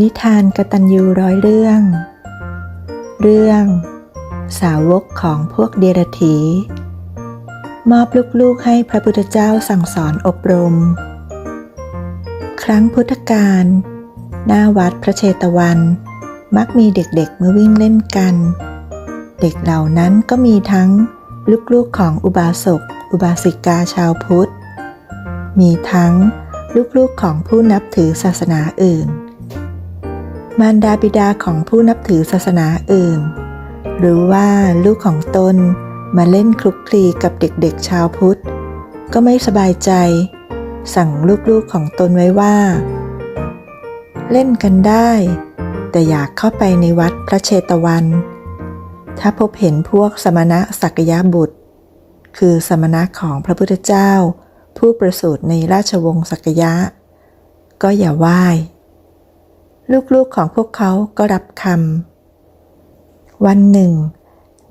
นิทานกตัญญูร้อยเรื่อง เรื่อง สาวกของพวกเดรัจฉีมอบลูกๆให้พระพุทธเจ้าสั่งสอนอบรม ครั้งพุทธกาลหน้าวัดพระเชตวัน มักมีเด็กๆมาวิ่งเล่นกัน เด็กเหล่านั้นก็มีทั้งลูกๆของอุบาสก อุบาสิกาชาวพุทธ มีทั้งลูกๆของผู้นับถือศาสนาอื่น มารดาบิดาของผู้นับถือศาสนาอื่น หรู้ว่าลูกของตนมาเล่นคลุกคลีกับเด็กๆชาวพุทธ ก็ไม่สบายใจ สั่งลูกๆของตนไว้ว่า เล่นกันได้ แต่อยากเข้าไปในวัดพระเชตวัน ถ้าพบเห็นพวกสมณะสักยะบุตร คือสมณะของพระพุทธเจ้า ผู้ประสูติในราชวงศ์สักยะ ก็อย่าไหว้ ลูกๆของพวกเขาก็รับคำ วันหนึ่ง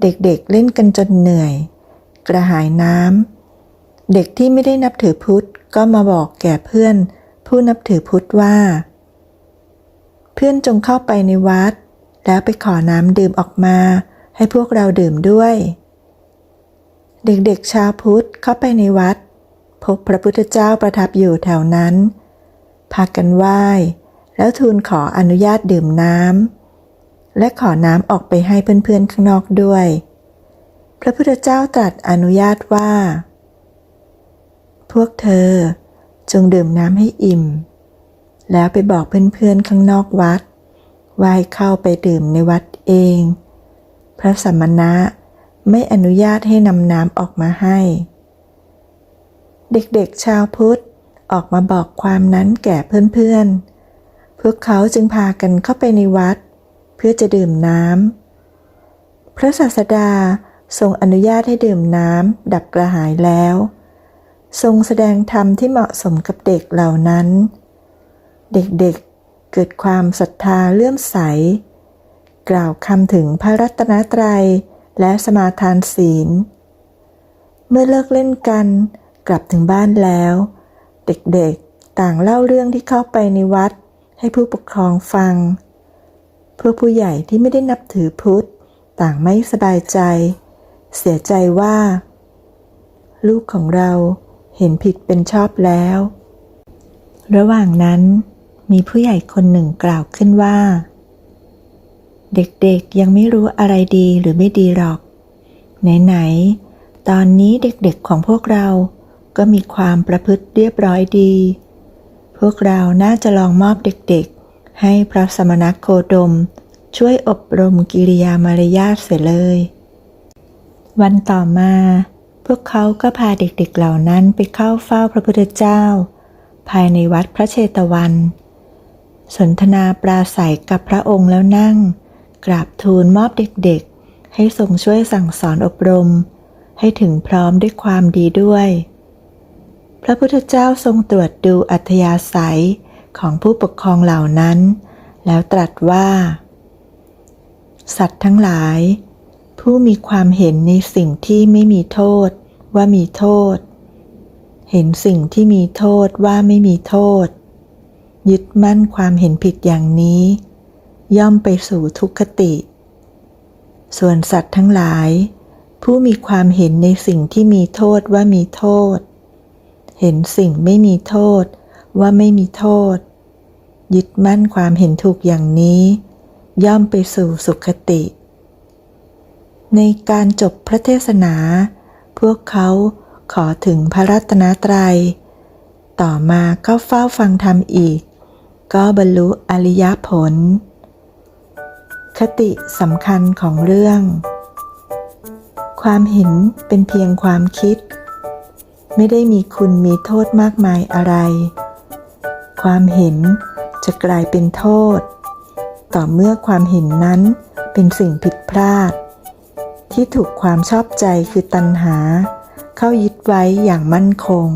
เด็กๆเล่นกันจนเหนื่อย กระหายน้ำ เด็กที่ไม่ได้นับถือพุทธก็มาบอกแก่เพื่อน ผู้นับถือพุทธว่า เพื่อนจงเข้าไปในวัด แล้วไปขอน้ำดื่มออกมา ให้พวกเราดื่มด้วย เด็กๆชาวพุทธเข้าไปในวัด พบพระพุทธเจ้าประทับอยู่แถวนั้นพากันไหว้ แล้วทูลขออนุญาตดื่มน้ำและขอน้ำออกไปให้เพื่อนๆข้างนอกด้วย พระพุทธเจ้าตรัสอนุญาตว่า พวกเธอจงดื่มน้ำให้อิ่ม แล้วไปบอกเพื่อนๆข้างนอกวัดว่าให้เข้าไปดื่มในวัดเอง พระสัมณะไม่อนุญาตให้นำน้ำออกมาให้ เด็กๆชาวพุทธออกมาบอกความนั้นแก่เพื่อนๆ พวกเขาจึงพากันเข้าไปในวัด เพื่อจะดื่มน้ำ พระศาสดาทรงอนุญาตให้ดื่มน้ำดับกระหายแล้ว ทรงแสดงธรรมที่เหมาะสมกับเด็กเหล่านั้น เด็กๆเกิดความศรัทธาเลื่อมใส กล่าวคำถึงพระรัตนตรัยและสมาทานศีล เมื่อเลิกเล่นกันกลับถึงบ้านแล้ว เด็กๆต่างเล่าเรื่องที่เข้าไปในวัด ให้ผู้ปกครองฟัง พวกผู้ใหญ่ที่ไม่ได้นับถือพุทธ ต่างไม่สบายใจ เสียใจว่า ลูกของเราเห็นผิดเป็นชอบแล้ว ระหว่างนั้นมีผู้ใหญ่คนหนึ่งกล่าวขึ้นว่า เด็กๆยังไม่รู้อะไรดีหรือไม่ดีหรอก ไหนๆตอนนี้เด็กๆของพวกเราก็มีความประพฤติเรียบร้อยดี พวกเราน่าจะลองมอบเด็กๆ ให้พระสมณโคดม ช่วยอบรมกิริยามารยาทเสียเลย วันต่อมา พวกเขาก็พาเด็กๆเหล่านั้นไปเข้าเฝ้าพระพุทธเจ้า ภายในวัดพระเชตวัน สนทนาปราศัยกับพระองค์แล้วนั่ง กราบทูลมอบเด็กๆ ให้ทรงช่วยสั่งสอนอบรม ให้ถึงพร้อมด้วยความดีด้วย พระพุทธเจ้าทรงตรวจดูอัธยาศัยของผู้ปกครองเหล่านั้น แล้วตรัสว่า สัตว์ทั้งหลาย ผู้มีความเห็นในสิ่งที่ไม่มีโทษว่ามีโทษ เห็นสิ่งที่มีโทษว่าไม่มีโทษ ยึดมั่นความเห็นผิดอย่างนี้ ย่อมไปสู่ทุกขติ ส่วนสัตว์ทั้งหลาย ผู้มีความเห็นในสิ่งที่มีโทษว่ามีโทษ เห็นสิ่งไม่มีโทษว่าไม่มีโทษ ยึดมั่นความเห็นถูกอย่างนี้ ย่อมไปสู่สุขติ ในการจบพระเทศนา พวกเขาขอถึงพระรัตนตรัย ต่อมาก็เฝ้าฟังธรรมอีก ก็บรรลุอริยผล คติสำคัญของเรื่อง ความเห็นเป็นเพียงความคิด ไม่ได้มีคุณมีโทษมากมายอะไร ความเห็นจะกลายเป็นโทษ ต่อเมื่อความเห็นนั้นเป็นสิ่งผิดพลาด ที่ถูกความชอบใจคือตัณหา เข้ายึดไว้อย่างมั่นคง